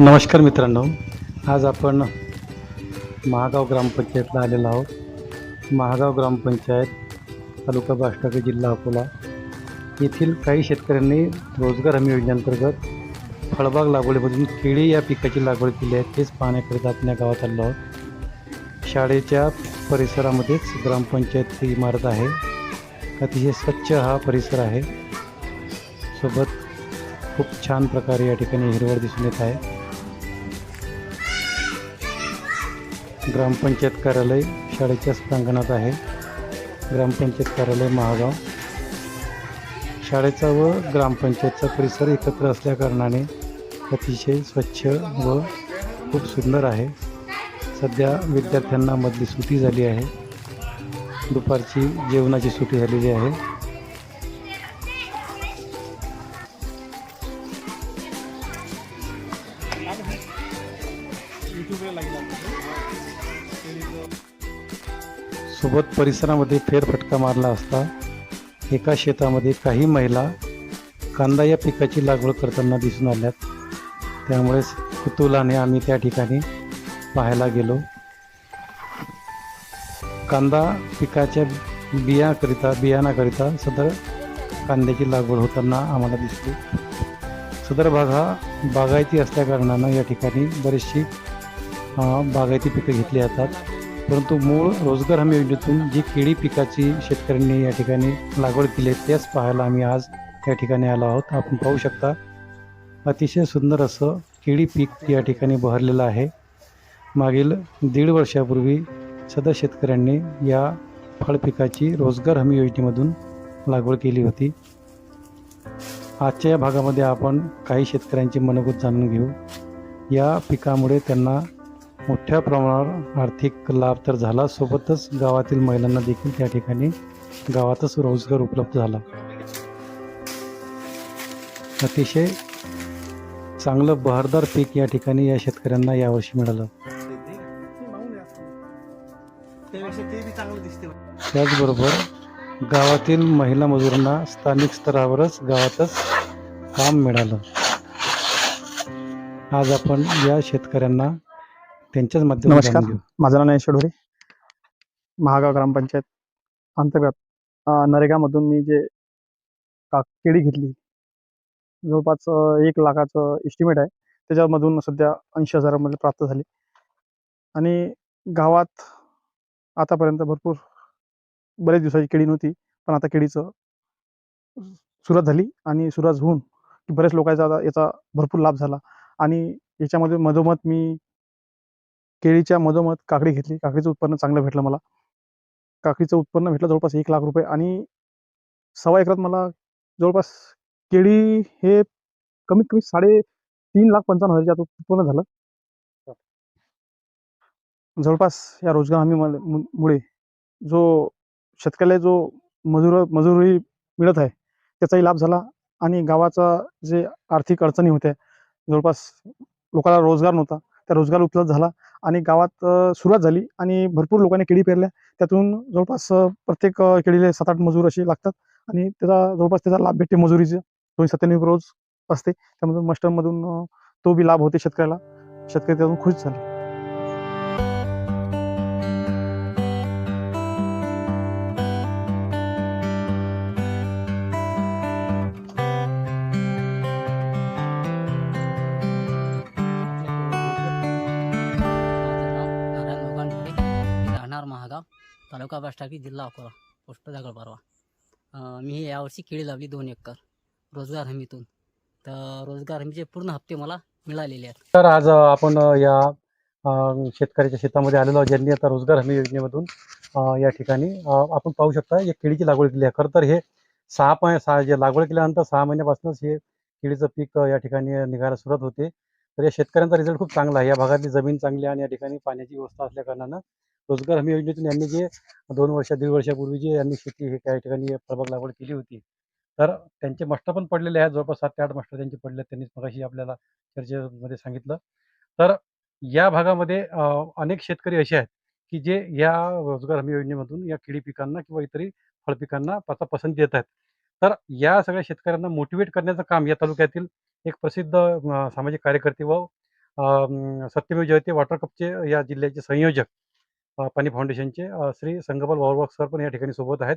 नमस्कार मित्रांनो. आज आपण महागाव ग्रामपंचायतला आलेलो आहोत. महागाव ग्रामपंचायत तालुका बाष्टाके जिल्हा अकोला येथील काही शेतकऱ्यांनी रोजगार हमी योजनेअंतर्गत फळबाग लागवडीमधून केळी या पिकाची लागवड केली आहे. तेच पाहण्याकरिता आपण या गावात आलो आहोत. शाळेच्या परिसरामध्येच ग्रामपंचायतची इमारत आहे. अतिशय स्वच्छ हा परिसर आहे. सोबत खूप छान प्रकारे या ठिकाणी हिरवळ दिसून येत आहे. ग्रामपंचायत कार्यालय शाळेच्याच प्रांगणात आहे. ग्रामपंचायत कार्यालय महागाव. शाळेचा व ग्रामपंचायतचा परिसर एकत्र असल्याकारणाने अतिशय स्वच्छ व खूप सुंदर आहे. सध्या विद्यार्थ्यांना मधली सुटी झाली आहे. दुपारची जेवणाची सुटी झालेली आहे. सोबत परिसरामध्ये फेरफटका मारला असता एका शेतामध्ये काही महिला कांदा या पिकाची लागवड करताना दिसून आल्यात. त्यामुळेच कुतुलाने आम्ही त्या ठिकाणी पाहायला गेलो. कांदा पिकाच्या बियाकरिता बियाणाकरिता सदर कांद्याची लागवड होताना आम्हाला दिसते सदर भाग हा बागायती असल्याकारणानं या ठिकाणी बरीचशी बागायती पिकं घेतली जातात. परंतु मूळ रोजगार हमी योजनेतून जी केळी पिकाची शेतकऱ्यांनी या ठिकाणी लागवड केली आहे त्याच पाहायला आम्ही आज या ठिकाणी आलो आहोत. आपण पाहू शकता अतिशय सुंदर असं केळी पीक या ठिकाणी बहरलेलं आहे. मागील दीड वर्षापूर्वी सदर शेतकऱ्यांनी या फळ पिकाची रोजगार हमी योजनेमधून लागवड केली होती. आजच्या या भागामध्ये आपण काही शेतकऱ्यांची मनोगत जाणून घेऊ. या पिकामुळे त्यांना मोठ्या प्रमाणावर आर्थिक लाभ तर झाला सोबतच गावातील महिलांना देखील त्या ठिकाणी गावातच रोजगार उपलब्ध झाला. अतिशय चांगलं बहारदार पीक या ठिकाणी या शेतकऱ्यांना यावर्षी मिळालं. त्याचबरोबर गावातील महिला मजुरांना स्थानिक स्तरावरच गावातच काम मिळालं. आज आपण या शेतकऱ्यांना त्यांच्याच माध्यमातून नमस्कार. जाणून घेऊ. माझं नाव ज्ञानेश्वर ढोरे महागाव ग्रामपंचायत अंतर्गत अं, नरेगामधून मी जे का केळी घेतली जवळपास अं, एक लाखाचं एस्टिमेट आहे त्याच्यामधून सध्या ऐंशी हजारामध्ये प्राप्त झाले आणि गावात आतापर्यंत भरपूर बरेच दिवसाची केळी नव्हती पण आता केळीचं सुरुवात झाली आणि सुरुवात होऊन बऱ्याच लोकांचा आता याचा भरपूर लाभ झाला आणि याच्यामध्ये मधोमध मी केळीच्या मधोमध काकडी घेतली. काकडीचं उत्पन्न चांगलं भेटलं मला. काकडीचं उत्पन्न भेटलं जवळपास एक लाख रुपये आणि सव्वा एकरात मला जवळपास केळी हे कमीत कमी साडे तीन लाख पंचावन्न हजारच्या उत्पन्न झालं. जवळपास या रोजगार हमी मुळे जो शेतकऱ्याला जो मजूर मजुरी मिळत आहे त्याचाही लाभ झाला आणि गावाचा जे आर्थिक अडचणी होत्या जवळपास लोकांना रोजगार नव्हता त्या रोजगार उपलब्ध झाला. आणि गावात सुरुवात झाली आणि भरपूर लोकांनी केळी पेरल्या. त्यातून जवळपास प्रत्येक केळीला सात आठ मजूर असे लागतात आणि त्याचा जवळपास त्याचा लाभ भेटते मजुरीचे. दोनशे सत्त्याण्णव रोज असते. त्यामधून मस्टरमधून तो बी लाभ होते शेतकऱ्याला. शेतकरी त्यातून खुश झाले. तालुका बाष्टाकी जिल्हा अकोला. पोस्ट दाखल मी यावर्षी केळी लावली दोन एकर रोजगार हमीतून. तर रोजगार हमीचे पूर्ण हप्ते मला मिळालेले आहेत. तर आज आपण या शेतकऱ्याच्या शेतामध्ये आलेलो ज्यांनी आता रोजगार हमी योजनेमधून या ठिकाणी आपण पाहू शकता या केळीची लागवड केली आहे. खरं तर हे सहा पा सहा जे लागवड केल्यानंतर सहा महिन्यापासूनच हे केळीचं पीक या ठिकाणी निघायला सुरुवात होते. तर या शेतकऱ्यांचा रिझल्ट खूप चांगला आहे. या भागातली जमीन चांगली आहे आणि या ठिकाणी पाण्याची व्यवस्था असल्या कारणानं रोजगार हमी योजनेतून यांनी जे दोन वर्ष दीड वर्षापूर्वी जे यांनी शेती हे काही ठिकाणी प्रभाग लागवड केली होती तर त्यांचे मास्टर पण पडलेले आहेत. जवळपास सात ते आठ मास्टर त्यांचे पडले आहेत त्यांनी मगाशी आपल्याला चर्चेमध्ये सांगितलं. तर या भागामध्ये अनेक शेतकरी असे आहेत की जे या रोजगार हमी योजनेमधून या केळी पिकांना किंवा इतरही फळपिकांना आता पसंती देत आहेत. तर या सगळ्या शेतकऱ्यांना मोटिवेट करण्याचं काम या तालुक्यातील एक प्रसिद्ध सामाजिक कार्यकर्ते व सत्यमेव जयते वॉटर कपचे या जिल्ह्याचे संयोजक पाणी फाउंडेशनचे श्री संगपाल वावरवाक सर पण या ठिकाणी सोबत आहेत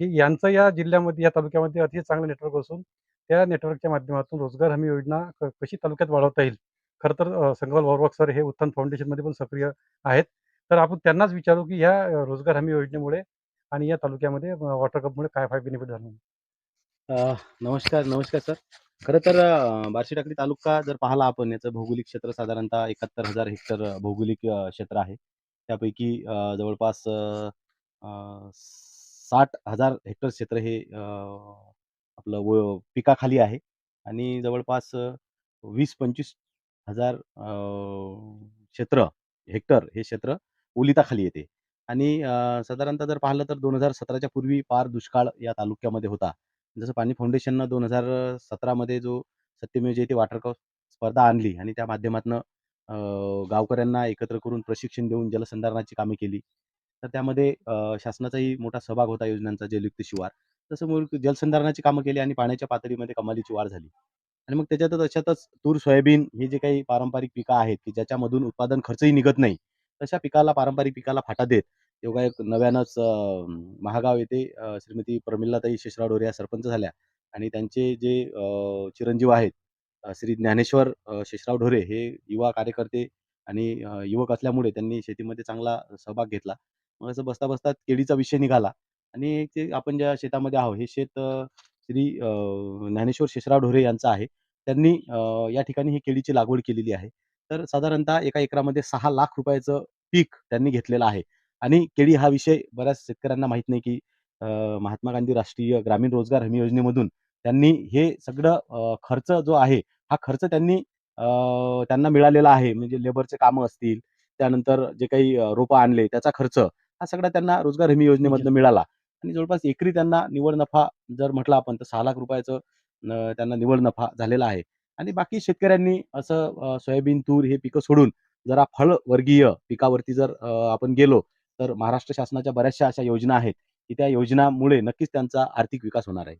की यांचं या जिल्ह्यामध्ये या तालुक्यामध्ये अतिशय चांगलं नेटवर्क असून त्या नेटवर्कच्या माध्यमातून रोजगार हमी योजना कशी तालुक्यात वाढवता येईल? खरं तर अ, संगपाल सर हे उत्थान फाउंडेशनमध्ये पण सक्रिय आहेत. तर आपण त्यांनाच विचारू की ह्या रोजगार हमी योजनेमुळे आणि या तालुक्यामध्ये वॉटर कपमुळे काय फाय बेनिफिट झालं? नमस्कार नमस्कार सर. खरं तर बार्शी टाकडी तालुका जर पाहिला आपण याचं भौगोलिक क्षेत्र साधारणतः एकाहत्तर हजार हेक्टर भौगोलिक क्षेत्र आहे. त्यापैकी अ, जवळपास अ, अ, साठ हजार हेक्टर क्षेत्र हे अ, आपलं व पिकाखाली आहे. आणि जवळपास अ, वीस पंचवीस हजार अ, क्षेत्र हेक्टर हे क्षेत्र ओलिताखाली येते. आणि अ, साधारणतः जर पाहिलं तर दोन हजार सतराच्या पूर्वी पार दुष्काळ या तालुक्यामध्ये होता. जसं पाणी फाउंडेशननं दोन हजार सतरामध्ये जो सत्यमेव जयते वॉटर कप स्पर्धा आणली आणि त्या माध्यमातनं गावकऱ्यांना एकत्र करून प्रशिक्षण देऊन जलसंधारणाची कामे केली. तर त्यामध्ये शासनाचाही मोठा सहभाग होता योजनांचा जलयुक्त शिवार. तसं मग जलसंधारणाची कामं केली आणि पाण्याच्या पातळीमध्ये कमालीची वाढ झाली. आणि मग त्याच्यातच अशातच तूर सोयाबीन हे जे काही पारंपरिक पिकं आहेत की ज्याच्यामधून उत्पादन खर्चही निघत नाही तशा पिकाला पारंपरिक पिकाला फाटा देत तेव्हा एक नव्यानंच महागाव येथे श्रीमती प्रमिलाताई शेषराव ढोरे या सरपंच झाल्या. आणि त्यांचे जे चिरंजीव आहेत श्री ज्ञानेश्वर शेषराव ढोरे हे युवा कार्यकर्ते आणि युवक असल्यामुळे त्यांनी शेतीमध्ये चांगला सहभाग घेतला. मग असं बसता बसता केळीचा विषय निघाला आणि ते आपण ज्या शेतामध्ये आहोत हे शेत श्री ज्ञानेश्वर शेषराव ढोरे यांचं आहे. त्यांनी या ठिकाणी ही केळीची लागवड केलेली आहे. तर साधारणतः एका एकरामध्ये सहा लाख रुपयाचं पीक त्यांनी घेतलेलं आहे. आणि केळी हा विषय बऱ्याच शेतकऱ्यांना माहीत नाही की महात्मा गांधी राष्ट्रीय ग्रामीण रोजगार हमी योजनेमधून त्यांनी हे सगळं खर्च जो आहे हा खर्च त्यांनी त्यांना मिळालेला आहे. म्हणजे लेबरचे कामं असतील त्यानंतर जे काही रोपं आणले त्याचा खर्च हा सगळा त्यांना रोजगार हमी योजनेमधनं मिळाला. आणि जवळपास एकरी त्यांना निव्वळ नफा जर म्हटलं आपण तर सहा लाख रुपयाचं त्यांना निव्वळ नफा झालेला आहे. आणि बाकी शेतकऱ्यांनी असं सोयाबीन तूर हे पिकं सोडून जरा फळवर्गीय पिकावरती जर आपण गेलो तर महाराष्ट्र शासनाच्या बऱ्याचशा अशा योजना आहेत की त्या योजनामुळे नक्कीच त्यांचा आर्थिक विकास होणार आहे.